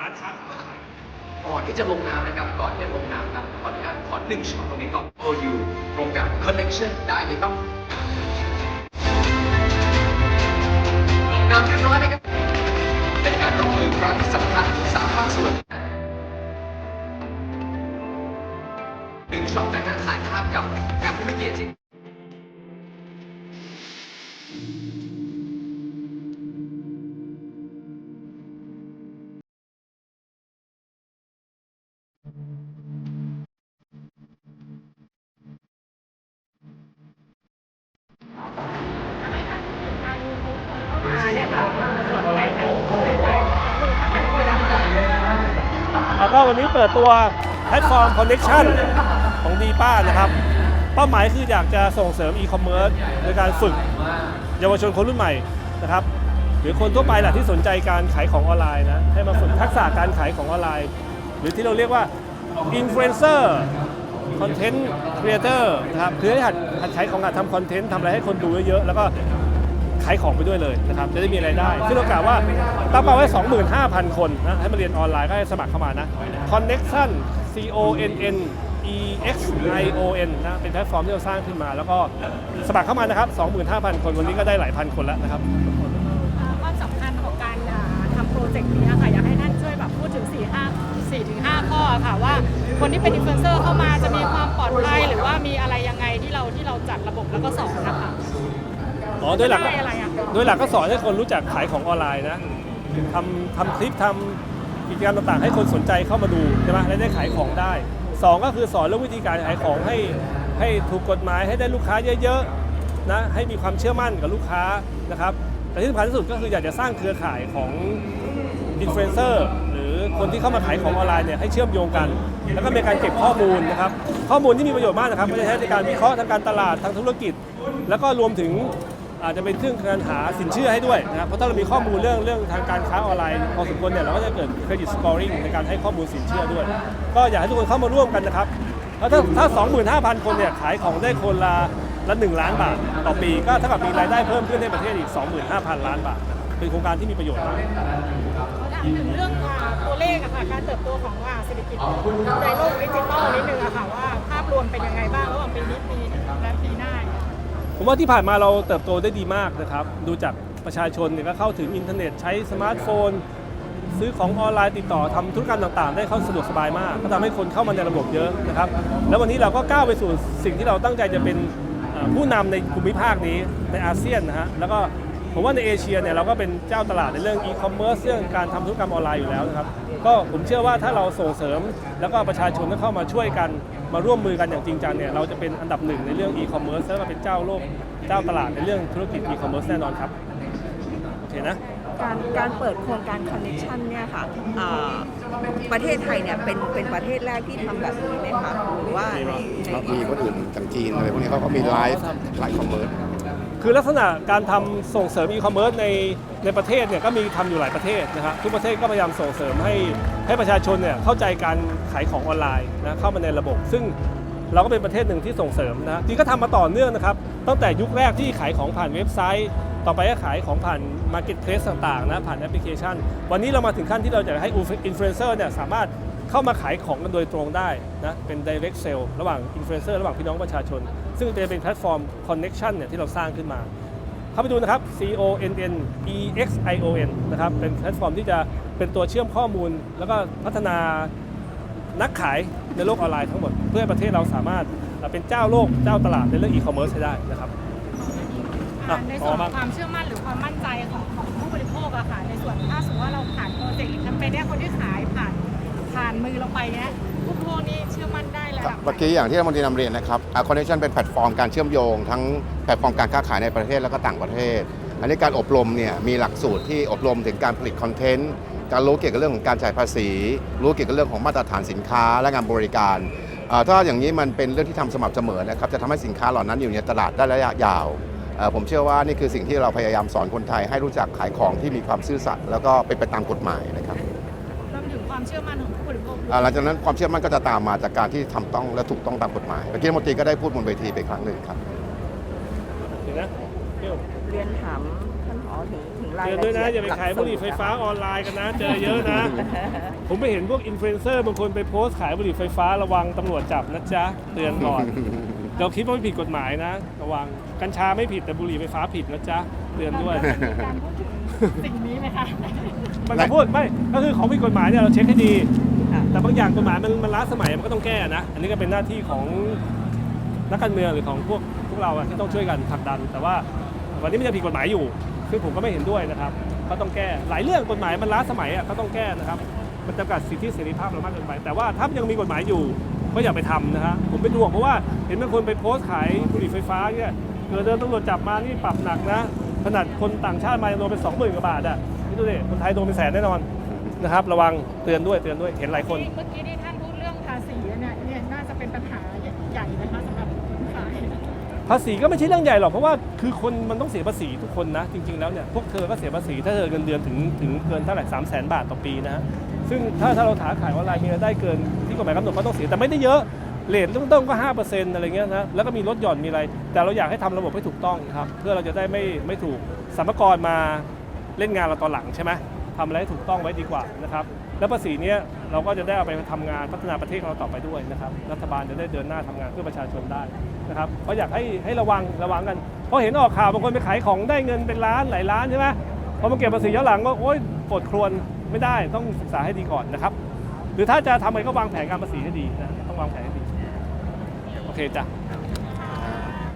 ร้านค้าก่อนที่จะลงน้ำนะครับก่อนที่จะลงน้ำครับขออนุญาตขอหนึ่งช็อตตรงนี้ก่อน OU โครงการ Connection ได้ไหมครับลงน้ำเรียบร้อยนะครับเป็นการร่วมมือครั้งสำคัญสามภาคส่วนหนึ่งช็อตจากนั้นถ่ายภาพกับกับผู้มีเกียรติ แล้วก็วันนี้เปิดตัวแพลตฟอร์ม Connection ของดีป้านะครับ เป้าหมายคืออยากจะส่งเสริมอีคอมเมิร์ซโดยการฝึกเยาวชนคนรุ่นใหม่นะครับ หรือคนทั่วไปแหละที่สนใจการขายของออนไลน์นะ ให้มาฝึกทักษะการขายของออนไลน์ หรือที่เราเรียกว่าอินฟลูเอนเซอร์คอนเทนต์ครีเอเตอร์นะครับคือให้หัดหัดขายของหัดทำคอนเทนต์ทำอะไรให้คนดูเยอะๆ แล้วก็ ขายของไปด้วยเลยนะครับจะได้มีรายได้ ซึ่งเรากล่าวว่าตั้งเป้าไว้ 25,000 คนนะให้มาเรียนออนไลน์ก็ให้สมัครเข้ามานะ Connection C O N N E X I O N นะเป็นแพลตฟอร์มที่เราสร้างขึ้นมา แล้วก็สมัครเข้ามานะครับ 25,000 คนวันนี้ก็ได้หลายพันคนแล้วนะครับความสำคัญของการทำโปรเจกต์นี้ค่ะอยากให้ท่านช่วยแบบพูดถึง 4 5 4ถึง5ข้อค่ะว่าคนที่เป็นอินฟลูเอนเซอร์เข้ามาจะมีความปลอดภัยหรือว่ามีอะไรยังไงที่เราที่เราจัดระบบแล้วก็สอนนะคะ อ๋อโดยหลักได้อะไรอะโดยหลักก็สอนให้คนรู้จักขายของออนไลน์นะทำทำคลิปทำกิจกรรมต่างๆ ให้คนสนใจเข้ามาดูใช่ไหมและได้ขายของได้สองก็คือสอนเรื่องวิธีการขายของให้ให้ถูกกฎหมายให้ได้ลูกค้าเยอะๆนะให้มีความเชื่อมั่นกับลูกค้านะครับแต่ที่สำคัญที่สุดก็คืออยากจะสร้างเครือข่ายของอินฟลูเอนเซอร์หรือคนที่เข้ามาขายของออนไลน์เนี่ยให้เชื่อมโยงกัน แล้วก็มีการเก็บข้อมูลนะครับข้อมูลที่มีประโยชน์มากนะครับก็จะใช้ในการวิเคราะห์ทางการตลาดทางธุรกิจ แล้วก็รวมถึง อาจจะเป็นเครื่องการหาสินเชื่อให้ด้วยนะครับเพราะถ้าเรามีข้อมูลเรื่องเรื่องทางการค้าออนไลน์พอสมควรเนี่ยเราก็จะเกิดเครดิตสกอริงในการให้ข้อมูลสินเชื่อด้วย ก็อยากให้ทุกคนเข้ามาร่วมกันนะครับแล้วถ้าถ้า 25,000 คนเนี่ยขายของได้คนละละ1ล้านบาทต่อปีก็เท่ากับมีรายได้เพิ่มขึ้นในประเทศอีก 25,000 ล้านบาทนะครับเป็นโครงการที่มีประโยชน์มากถึงเรื่องตัวเลขอะค่ะการเติบโตของอ่าเศรษฐกิจในโลกดิจิทัลนิดนึงอะค่ะว่าภาพรวมเป็นยังไงบ้างระหว่างปีนี้ปีและปีหน้า ผมว่าที่ผ่านมาเราเติบโตได้ดีมากนะครับ ดูจากประชาชนเนี่ยก็เข้าถึงอินเทอร์เน็ตใช้สมาร์ทโฟน ซื้อของออนไลน์ติดต่อทำธุรกรรมต่างๆ ได้เข้าสะดวกสบายมาก ก็ทำให้คนเข้ามาในระบบเยอะนะครับ แล้ววันนี้เราก็ก้าวไปสู่สิ่งที่เราตั้งใจจะเป็นผู้นำในภูมิภาคนี้ในอาเซียนนะฮะแล้วก็ผมว่าในเอเชียเนี่ยเราก็เป็นเจ้าตลาดในเรื่องอีคอมเมิร์ซเรื่องการทำธุรกรรมออนไลน์อยู่แล้วนะครับ ก็ผมเชื่อว่าถ้าเราส่งเสริมแล้วก็ประชาชนก็เข้ามาช่วยกัน มาร่วมมือกันอย่างจริงจังเนี่ยเราจะเป็นอันดับหนึ่งในเรื่องอีคอมเมิร์ซแล้วก็เป็นเจ้าโลกเจ้าตลาดในเรื่องธุรกิจอีคอมเมิร์ซแน่นอนครับโอเคนะการการเปิดโครงการคอนเน c t ชันเนี่ยค่ะอ่าประเทศไทยเนี่ยเป็นเป็นประเทศแรกที่ทำแบบนี้ไหมคะหรือว่าในในครับมีคนอื่นจากจีนอะไรพวกนี้เขาก็มีไลฟ์ไลฟ์คอมเมอร์ คือลักษณะการทำส่งเสริมอีคอมเมิร์ซในในประเทศเนี่ยก็มีทำอยู่หลายประเทศนะครับทุกประเทศก็พยายามส่งเสริมให้ให้ประชาชนเนี่ยเข้าใจการขายของออนไลน์นะเข้ามาในระบบ ซึ่งเราก็เป็นประเทศหนึ่งที่ส่งเสริมนะจริงก็ทำมาต่อเนื่องนะครับตั้งแต่ยุคแรกที่ขายของผ่านเว็บไซต์ ต่อไปก็ขายของผ่าน Marketplace ต่างๆนะผ่านแอปพลิเคชัน วันนี้เรามาถึงขั้นที่เราจะให้อินฟลูเอนเซอร์เนี่ยสามารถเข้ามาขายของกันโดยตรงได้นะเป็น direct sale ระหว่างอินฟลูเอนเซอร์ระหว่างพี่น้องประชาชน ซึ่งจะเป็นแพลตฟอร์ม connection เนี่ยที่เราสร้างขึ้นมา เข้าไปดูนะครับ C O N N E X I O N นะครับ เป็นแพลตฟอร์มที่จะเป็นตัวเชื่อมข้อมูล แล้วก็พัฒนานักขายในโลกออนไลน์ทั้งหมด เพื่อให้ประเทศเราสามารถเป็นเจ้าโลกเจ้าตลาดในเรื่องอีคอมเมิร์ซให้ได้นะครับในส่วนของความเชื่อมั่นหรือความมั่นใจของของผู้บริโภคอะค่ะในส่วนถ้าสมมติว่าเราผ่านโปรเจกต์แคมเปญเนี้ยคนที่ขายผ่านผ่านมือเราไปเนี้ย มั่นได้ระดับไหนเมื่อกี้อย่างที่รัฐมนตรีนำเรียนนะครับคอนเนคชันเป็นแพลตฟอร์มการเชื่อมโยง ทั้งแพลตฟอร์มการค้าขายในประเทศแล้วก็ต่างประเทศ อันนี้การอบรมเนี่ยมีหลักสูตรที่อบรมถึงการผลิตคอนเทนต์การรู้เกี่ยวกับเรื่องของการจ่ายภาษี รู้เกี่ยวกับเรื่องของมาตรฐานสินค้าและงานบริการ ถ้าอย่างนี้มันเป็นเรื่องที่ทำสม่ำเสมอนะครับจะทำให้สินค้าเหล่านั้นอยู่ในตลาดได้ระยะยาว ผมเชื่อว่านี่คือสิ่งที่เราพยายามสอนคนไทยให้รู้จักขายของที่มีความซื่อสัตย์แล้วก็เป็นไปตามกฎหมายนะ ครับรวมถึงความเชื่อมั่นของผู้บริโภคด้วยอ่าหลังจากนั้นความเชื่อมั่นก็จะตามมาจากการที่ทำต้องและถูกต้องตามกฎหมายเมื่อกี้รัฐมนตรีก็ได้พูดบนเวทีไปครั้งหนึ่งครับเห็นนะเปรี้ยวเรียนถามท่านผอถึงถึงรายเตือนละด้วยเอีนะยดอย่าไปขายบุหรี่ไฟฟ้าออนไลน์กันนะ เจอเยอะนะ ผมไปเห็นพวกอินฟลูเอนเซอร์บางคนไปโพสต์ขายบุหรี่ไฟฟ้าระวังตำรวจจับนะจ๊ะเตือนก่อน เราคิดว่าไม่ผิดกฎหมายนะ ระวังกัญชาไม่ผิดแต่บุหรี่ไฟฟ้าผิดนะจ๊ะเตือนด้วยการพูดถึง สิ่งนี้ไหมคะมันก็พูดไม่ก็คือของผิดกฎหมายเนี่ยเราเช็คให้ดีค่ะแต่บางอย่างกฎหมายมันมันล้าสมัยมันก็ต้องแก้นะ อันนี้ก็เป็นหน้าที่ของนักการเมืองหรือของพวกพวกเราอะที่ต้องช่วยกันผลักดัน แต่ว่าวันนี้มันจะผิดกฎหมายอยู่ซึ่งผมก็ไม่เห็นด้วยนะครับก็ต้องแก้หลายเรื่องกฎหมายมันล้าสมัยอะก็ต้องแก้นะครับ มันจำกัดสิทธิเสรีภาพเรามากเกินไป แต่ว่าถ้ายังมีกฎหมายอยู่ก็อย่าไปทำนะฮะผมเป็นห่วงเพราะว่าเห็นบางคนไปโพสต์ขายบุหรี่ไฟฟ้าเนี่ยเกิดเดินตำรวจจับมานี่ปรับหนักนะ ขนาดคนต่างชาติมายังโดนเป็นสองหมื่นกว่าบาทอะนี่ดูดิคนไทยโดนเป็นแสนแน่นอนนะครับระวังเตือนด้วยเตือนด้วยเห็นหลายคน เมื่อกี้ที่ท่านพูดเรื่องภาษีเนี่ยเนี่ยน่าจะเป็นปัญหาใหญ่นะคะสำหรับผู้ขายภาษีก็ไม่ใช่เรื่องใหญ่หรอกเพราะว่าคือคนมันต้องเสียภาษีทุกคนนะจริง ๆแล้วเนี่ยพวกเธอก็เสียภาษีถ้าเธอเงินเดือนถึงถึงเกินเท่าไหร่สามแสนบาทต่อปีนะฮะซึ่งถ้าถ้าเราถาขายออนไลน์มีรายได้เกินที่กฎหมายกำหนดก็ต้องเสียแต่ไม่ได้เยอะ เลทต้นๆก็ห้าเปอร์เซ็นต์อะไรเงี้ยนะแล้วก็มีลดหย่อนมีอะไร แต่เราอยากให้ทำระบบให้ถูกต้องครับ เพื่อเราจะได้ไม่ไม่ถูกสรรพากรมาเล่นงานเราตอนหลังใช่ไหมทำอะไรให้ถูกต้องไว้ดีกว่านะครับแล้วภาษีเนี้ยเราก็จะได้เอาไปทำงานพัฒนาประเทศของเราต่อไปด้วยนะครับรัฐบาลจะได้เดินหน้าทำงานเพื่อประชาชนได้นะครับก็อยากให้ให้ระวังระวังกันเพราะเห็นออกข่าวบางคนไปขายของได้เงินเป็นล้านหลายล้านใช่ไหมพอมาเก็บภาษีย้อนหลังก็โอ๊ยปวดครวนไม่ได้ต้องศึกษาให้ดีก่อนนะครับหรือถ้าจะทำอะไรก็วางแผนการภาษีให้ดีนะต้องวางแผนให้ดี โอเคจ้ะ